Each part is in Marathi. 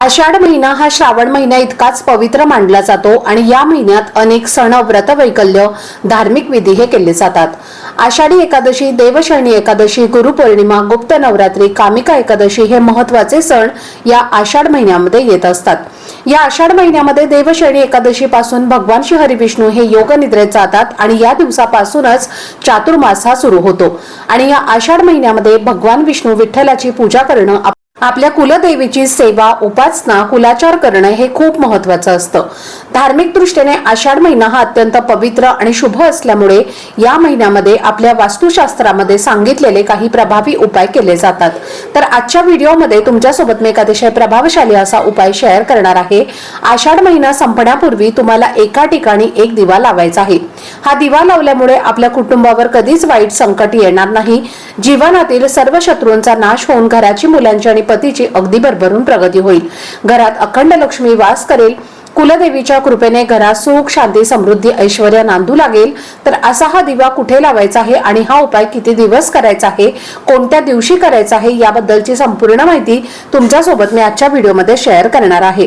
आषाढ महिना हा श्रावण महिना इतकाच पवित्र मानला जातो आणि या महिन्यात अनेक सण व्रत वैकल्य धार्मिक विधी हे केले जातात. आषाढी एकादशी देवशरणी एकादशी गुरुपौर्णिमा गुप्त नवरात्री कामिका एकादशी हे महत्त्वाचे सण या आषाढ महिन्यामध्ये येत असतात. या आषाढ महिन्यामध्ये देवशरणी एकादशी पासून भगवान श्री हरिविष्णू हे योग निद्रेत जातात आणि या दिवसापासूनच चातुर्मास हा सुरू होतो. आणि या आषाढ महिन्यामध्ये भगवान विष्णू विठ्ठलाची पूजा करणं आपल्या कुलदेवीची सेवा उपासना कुलाचार करणं हे खूप महत्वाचं असतं. धार्मिक दृष्टीने आषाढ महिना हा अत्यंत पवित्र आणि शुभ असल्यामुळे या महिन्यामध्ये आपल्या वास्तुशास्त्रामध्ये सांगितलेले काही प्रभावी उपाय केले जातात. तर आजच्या व्हिडिओमध्ये तुमच्यासोबत मी एक अतिशय प्रभावशाली असा उपाय शेअर करणार आहे. आषाढ महिना संपण्यापूर्वी तुम्हाला एका ठिकाणी एक दिवा लावायचा आहे. हा दिवा लावल्यामुळे आपल्या कुटुंबावर कधीच वाईट संकट येणार नाही. जीवनातील सर्व शत्रूंचा नाश होऊन घराची मुलांची आणि पतीची अगदी भरभरून प्रगती होईल. घरात अखंड लक्ष्मी वास करेल. कुलदेवीच्या कृपेने घरात सुख शांती समृद्धी ऐश्वर नांदू लागेल. तर असा हा दिवा कुठे लावायचा आहे आणि हा उपाय किती दिवस करायचा आहे? कोणत्या दिवशी करायचा आहे? याबद्दलची संपूर्ण माहिती तुमच्यासोबत मी आजच्या व्हिडिओमध्ये शेअर करणार आहे.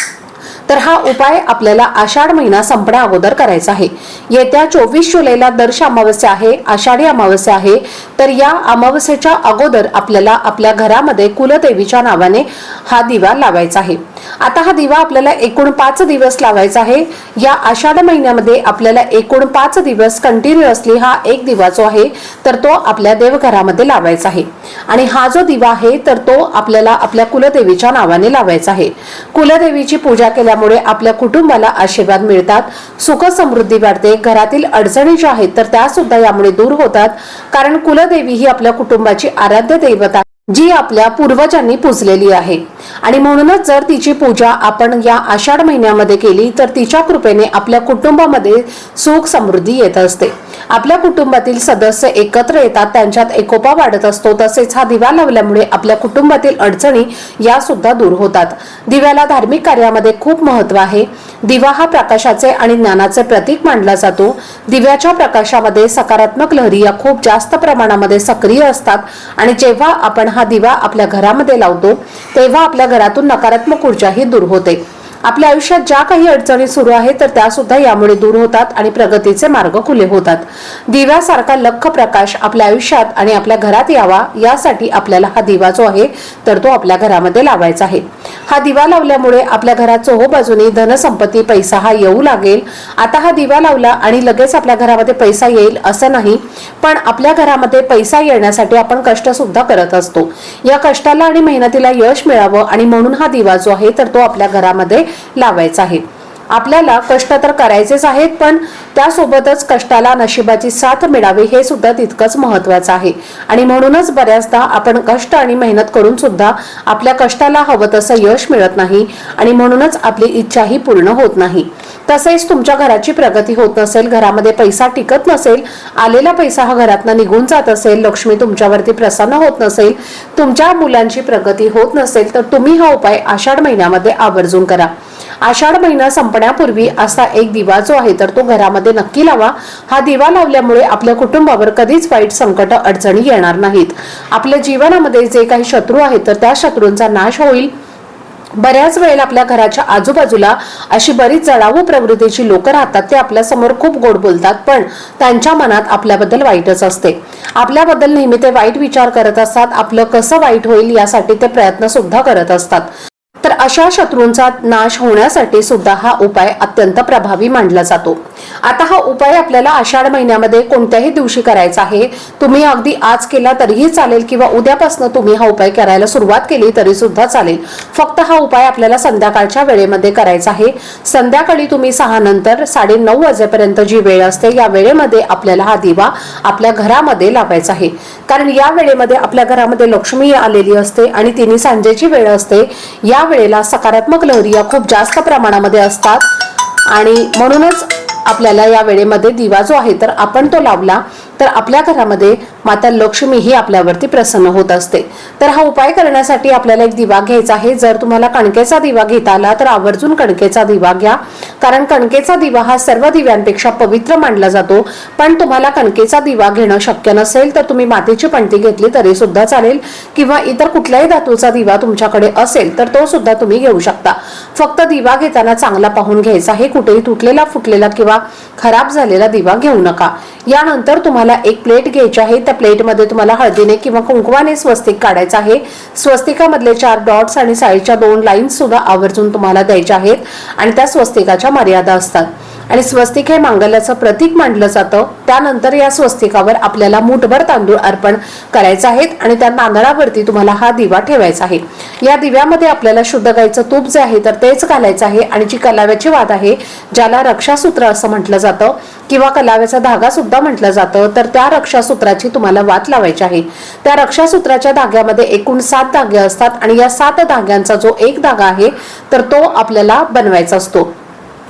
तर हा उपाय आपल्याला आषाढ महिना संपण्या अगोदर करायचा आहे. येत्या चोवीस जुलैला दर्श अमावस्या आहे आषाढी अमावस्या आहे तर या अमावस्येच्या अगोदर आपल्याला आपल्या घरामध्ये कुलदेवीच्या नावाने हा दिवा लावायचा आहे. आता हा दिवा आपल्याला एकूण पाच दिवस लावायचा आहे. या आषाढ महिन्यामध्ये आपल्याला एकूण पाच दिवस कंटिन्युअसली हा एक दिवा जो आहे तर तो आपल्या देवघरामध्ये लावायचा आहे. आणि हा जो दिवा आहे तर तो आपल्याला आपल्या कुलदेवीच्या नावाने लावायचा आहे. कुलदेवीची पूजा केल्यामुळे आपल्या कुटुंबाला आशीर्वाद मिळतात. सुख समृद्धी वाढते. घरातील अडचणी ज्या आहेत तर त्या सुद्धा यामुळे दूर होतात. कारण कुलदेवी ही आपल्या कुटुंबाची आराध्य दैवता जी आपल्या पूर्वजांनी पूजलेली आहे. आणि म्हणूनच जर तिची पूजा आपण या आषाढ महिन्यामध्ये केली तर तिच्या कृपेने आपल्या कुटुंबामध्ये सुख समृद्धी येत असते. आपल्या कुटुंबातील सदस्य एकत्र येतात त्यांच्यात एकोपा वाढत असतो. तसेच हा दिवा लावल्यामुळे आपल्या कुटुंबातील अडचणी या सुद्धा दूर होतात. दिव्याला धार्मिक कार्यामध्ये खूप महत्त्व आहे. दिवा हा प्रकाशाचे आणि ज्ञानाचे प्रतीक मानला जातो. दिव्याच्या प्रकाशामध्ये सकारात्मक लहरी या खूप जास्त प्रमाणामध्ये सक्रिय असतात आणि जेव्हा आपण हा दिवा आपल्या घरामध्ये लावतो तेव्हा आपल्या घरातून नकारात्मक ऊर्जाही दूर होते. आपल्या आयुष्यात ज्या काही अडचणी सुरू आहेत तर त्या सुद्धा यामुळे दूर होतात आणि प्रगतीचे मार्ग खुले होतात. दिव्यासारखा लख प्रकाश आपल्या आयुष्यात आणि आपल्या घरात यावा यासाठी आपल्याला हा दिवा जो आहे तर तो आपल्या घरामध्ये लावायचा आहे. हा दिवा लावल्यामुळे आपल्या घरात चोहोबाजूने धनसंपत्ती पैसा हा येऊ लागेल. आता हा दिवा लावला आणि लगेच आपल्या घरामध्ये पैसा येईल असं नाही पण आपल्या घरामध्ये पैसा येण्यासाठी आपण कष्ट सुद्धा करत असतो. या कष्टाला आणि मेहनतीला यश मिळावं आणि म्हणून हा दिवा जो आहे तर तो आपल्या घरामध्ये लावायचा आहे. आपल्याला कष्ट तर करायचेच आहेत पण त्यासोबतच कष्टाला नशिबाची साथ मिळावी हे सुद्धा तितकंच महत्वाचं आहे. आणि म्हणूनच बऱ्याचदा आपण कष्ट आणि मेहनत करून सुद्धा आपल्या कष्टाला हवं तसं यश मिळत नाही आणि म्हणूनच आपली इच्छाही पूर्ण होत नाही. तसेच तुमच्या घराची प्रगती होत नसेल घरामध्ये पैसा टिकत नसेल आलेला पैसा हा घरातनं निघून जात असेल लक्ष्मी तुमच्यावरती प्रसन्न होत नसेल तुमच्या मुलांची प्रगती होत नसेल तर तुम्ही हा उपाय आषाढ महिन्यामध्ये आवर्जून करा. आषाढ महिना संपण्यापूर्वी असा एक दिवा जो आहे तर तो घरामध्ये नक्की लावा. हा दिवा लावल्यामुळे आपल्या कुटुंबावर कधीच वाईट संकट अडचणी येणार नाहीत. आपल्या जीवनामध्ये जे काही शत्रू आहेत तर त्या शत्रूंचा नाश होईल. बऱ्याच वेळेला आपल्या घराच्या आजूबाजूला अशी बरीच जळावू प्रवृत्तीची लोक राहतात ते आपल्यासमोर खूप गोड बोलतात पण त्यांच्या मनात आपल्याबद्दल वाईटच असते. आपल्याबद्दल नेहमी ते वाईट विचार करत असतात आपलं कसं वाईट होईल यासाठी ते प्रयत्न सुद्धा करत असतात. अशा शत्रूंचा नाश होण्यासाठी सुद्धा हा उपाय अत्यंत प्रभावी मानला जातो. आता हा उपाय आपल्याला आषाढ महिन्यामध्ये कोणत्याही दिवशी करायचा आहे तुम्ही अगदी आज केला तरीही चालेल किंवा उद्यापासून तुम्ही हा उपाय करायला सुरुवात केली तरी सुद्धा चालेल. फक्त हा उपाय आपल्याला संध्याकाळच्या वेळेमध्ये करायचा आहे. संध्याकाळी तुम्ही सहा नंतर साडे नऊ वाजेपर्यंत जी वेळ असते या वेळेमध्ये आपल्याला हा दिवा आपल्या घरामध्ये लावायचा आहे. कारण या वेळेमध्ये आपल्या घरामध्ये लक्ष्मी आलेली असते आणि तिने सांजेची वेळ असते. या वेळेला सकारात्मक लहरी या खूप जास्त प्रमाणामध्ये असतात. आणि म्हणूनच आपल्याला या वेळेमध्ये दिवा जो आहे तर आपण तो लावला तर आपल्या घरामध्ये माता लक्ष्मी ही आपल्यावरती प्रसन्न होत असते. तर हा उपाय करण्यासाठी आपल्याला एक दिवा घ्यायचा आहे. जर तुम्हाला कणकेचा दिवा घेता आला तर आवर्जून कणकेचा दिवा घ्या. कारण कणकेचा दिवा हा सर्व दिव्यांपेक्षा पवित्र मानला जातो. पण तुम्हाला कणकेचा दिवा घेणं शक्य नसेल तर तुम्ही मातीची पणती घेतली तरी सुद्धा चालेल. किंवा इतर कुठल्याही धातूचा दिवा तुमच्याकडे असेल तर तो सुद्धा तुम्ही घेऊ शकता. फक्त दिवा घेताना चांगला पाहून घ्यायचा आहे. कुठेही तुटलेला फुटलेला किंवा खराब झालेला दिवा घेऊ नका. यानंतर तुम्हाला एक प्लेट घ्यायची आहे. त्या प्लेटमध्ये तुम्हाला हळदीने किंवा कुंकवाने स्वस्तिक काढायचं आहे. स्वस्तिकामधले चार डॉट्स आणि साईडच्या दोन लाईन्स सुद्धा आवर्जून तुम्हाला द्यायच्या आहेत आणि त्या स्वस्तिकाच्या मर्यादा असतात. आणि स्वस्तिक हे मांगल्याचं प्रतीक मानलं जातं. त्यानंतर या स्वस्तिकावर आपल्याला मुठभर तांदूळ अर्पण करायचं आहेत आणि त्या तांदळावरती तुम्हाला हा दिवा ठेवायचा आहे. या दिव्यामध्ये आपल्याला शुद्ध गाईचं तूप जे आहे तर तेच घालायचं आहे आणि जी कलाव्याची वाद आहे ज्याला रक्षासूत्र असं म्हटलं जातं किंवा कलाव्याचा धागा सुद्धा म्हटलं जातं तर त्या रक्षासूत्राची तुम्हाला वात लावायची आहे. त्या रक्षासूत्राच्या धाग्यामध्ये एकूण सात धागे असतात आणि या सात धाग्यांचा जो एक धागा आहे तर तो आपल्याला बनवायचा असतो.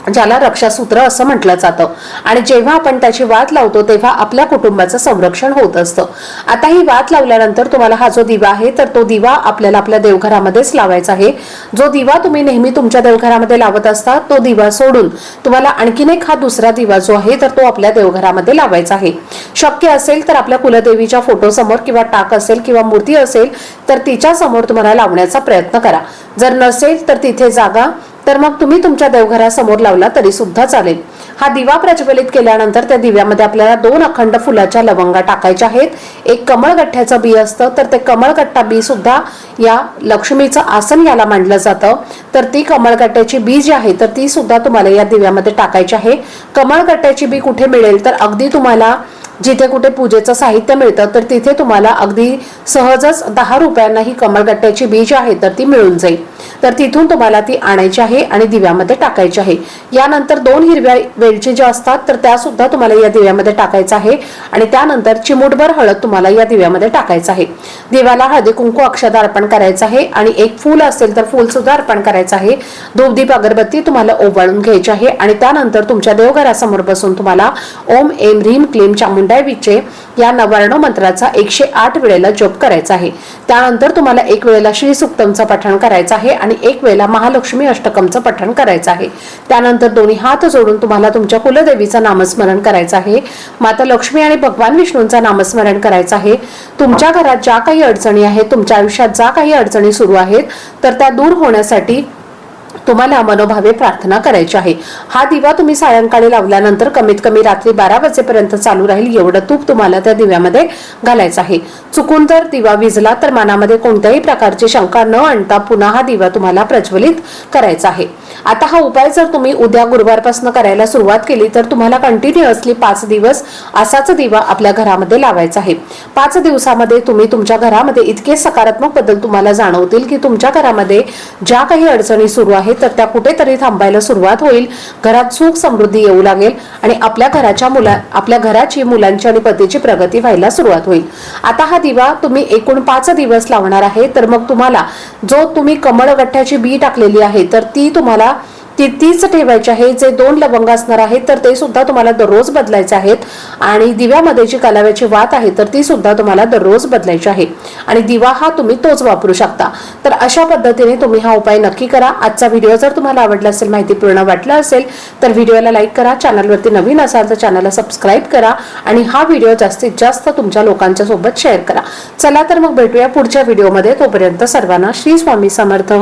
ज्याला रक्षासूत्र असं म्हटलं जातं. आणि जेव्हा आपण त्याची वात लावतो तेव्हा आपल्या कुटुंबाचं संरक्षण होत असतं. आता ही वात लावल्यानंतर तुम्हाला हा जो दिवा आहे तर तो दिवा आपल्याला आपल्या देवघरामध्येच लावायचा आहे. जो दिवा तुम्ही नेहमी तुमच्या देवघरामध्ये लावत असता तो दिवा सोडून तुम्हाला आणखीन एक हा दुसरा दिवा जो आहे तर तो आपल्या देवघरामध्ये लावायचा आहे. शक्य असेल तर आपल्या कुलदेवीच्या फोटोसमोर किंवा टाक असेल किंवा मूर्ती असेल तर तिच्या समोर तुम्हाला लावण्याचा प्रयत्न करा. जर नसेल तर तिथे जागा. तर मग तुम्ही तुमच्या देवघरासमोर लावला तरी सुद्धा चालेल. हा दिवा प्रज्वलित केल्यानंतर त्या दिव्यामध्ये आपल्याला दोन अखंड फुलाच्या लवंगा टाकायच्या आहेत. एक कमळगठ्ठ्याचं बी असतं तर ते कमळगट्टा बी सुद्धा या लक्ष्मीचं आसन याला मांडलं जातं. तर ती कमळगट्ट्याची बी जी आहे तर ती सुद्धा तुम्हाला या दिव्यामध्ये टाकायची आहे. कमळगट्ट्याची बी कुठे मिळेल? तर अगदी तुम्हाला जिथे कुठे पूजेचं साहित्य मिळतं तर तिथे तुम्हाला अगदी सहजच दहा रुपयांना ही कमळगट्ट्याची बीज आहे तर ती मिळून जाईल. तर तिथून तुम्हाला ती आणायची आहे आणि दिव्यामध्ये टाकायची आहे. यानंतर दोन हिरव्या वेलची ज्या असतात तर त्या सुद्धा तुम्हाला या दिव्यामध्ये टाकायचं आहे आणि त्यानंतर चिमूटभर हळद तुम्हाला या दिव्यामध्ये टाकायचं आहे. दिव्याला हळदी कुंकू अक्षदा अर्पण करायचं आहे आणि एक फूल असेल तर फूल सुद्धा अर्पण करायचं आहे. धूपदीप अगरबत्ती तुम्हाला ओवाळून घ्यायची आहे आणि त्यानंतर तुमच्या देवघरासमोर बसून तुम्हाला ओम एम ह्रीम क्लीम चामुंड विचे या नवर्ण मंत्राचा एकशे आठ वेळेला जप करायचा आहे. त्यानंतर तुम्हाला एक वेळेला श्री सुक्तमचं पठण करायचं आहे आणि एक वेळेला महालक्ष्मी अष्टकमचं पठण करायचं आहे. त्यानंतर दोन्ही हात जोडून तुम्हाला तुमच्या कुलदेवीचं नामस्मरण करायचं आहे. माता लक्ष्मी आणि भगवान विष्णूंचं नामस्मरण करायचं आहे. तुमच्या घरात ज्या काही अडचणी आहेत तुमच्या आयुष्यात ज्या काही अडचणी सुरू आहेत तर त्या दूर होण्यासाठी तुम्हाला मनोभावे प्रार्थना करायची आहे. हा दिवा तुम्ही सायंकाळी लावल्यानंतर कमीत कमी रात्री बारा वाजेपर्यंत चालू राहील एवढं तूप तुम्हाला त्या दिव्यामध्ये घालायचं आहे. चुकून जर दिवा विजला तर मनामध्ये कोणत्याही प्रकारची शंका न आणता पुन्हा हा दिवा तुम्हाला प्रज्वलित करायचा आहे. आता हा उपाय जर तुम्ही उद्या गुरुवारपासून करायला सुरुवात केली तर तुम्हाला कंटिन्युअसली पाच दिवस असाच दिवा आपल्या घरामध्ये लावायचा आहे. पाच दिवसामध्ये तुम्ही तुमच्या घरामध्ये इतके सकारात्मक बदल तुम्हाला जाणवतील की तुमच्या घरामध्ये ज्या काही अडचणी सुरू आहेत तर त्या कुठेतरी थांबायला सुरुवात होईल. घरात सुख समृद्धी येऊ लागेल आणि आपल्या घराच्या मुला आपल्या घराची मुलांची आणि पतीची प्रगती व्हायला सुरुवात होईल. आता हा दिवा तुम्ही एकूण पाच दिवस लावणार आहे तर मग तुम्हाला जो तुम्ही कमळगठ्ठ्याची बी टाकलेली आहे तर ती तुम्हाला ती तीच ठेवायची आहे जे दोन लवंग असणार आहेत तर ते सुद्धा तुम्हाला दररोज बदलायचे आहेत. आणि दिव्यामध्ये जी कालाव्याची वात आहे तर ती सुद्धा तुम्हाला दररोज बदलायची आहे. आणि दिवा हा तुम्ही तोच वापरू शकता. तर अशा पद्धतीने तुम्ही हा उपाय नक्की करा. आजचा व्हिडिओ जर तुम्हाला आवडला असेल माहितीपूर्ण वाटला असेल तर व्हिडिओला लाईक करा. चॅनलवरती नवीन असाल तर चॅनलला सबस्क्राईब करा. आणि हा व्हिडिओ जास्तीत जास्त तुमच्या लोकांच्या सोबत शेअर करा. चला तर मग भेटूया पुढच्या व्हिडिओमध्ये. तोपर्यंत सर्वांना श्री स्वामी समर्थ.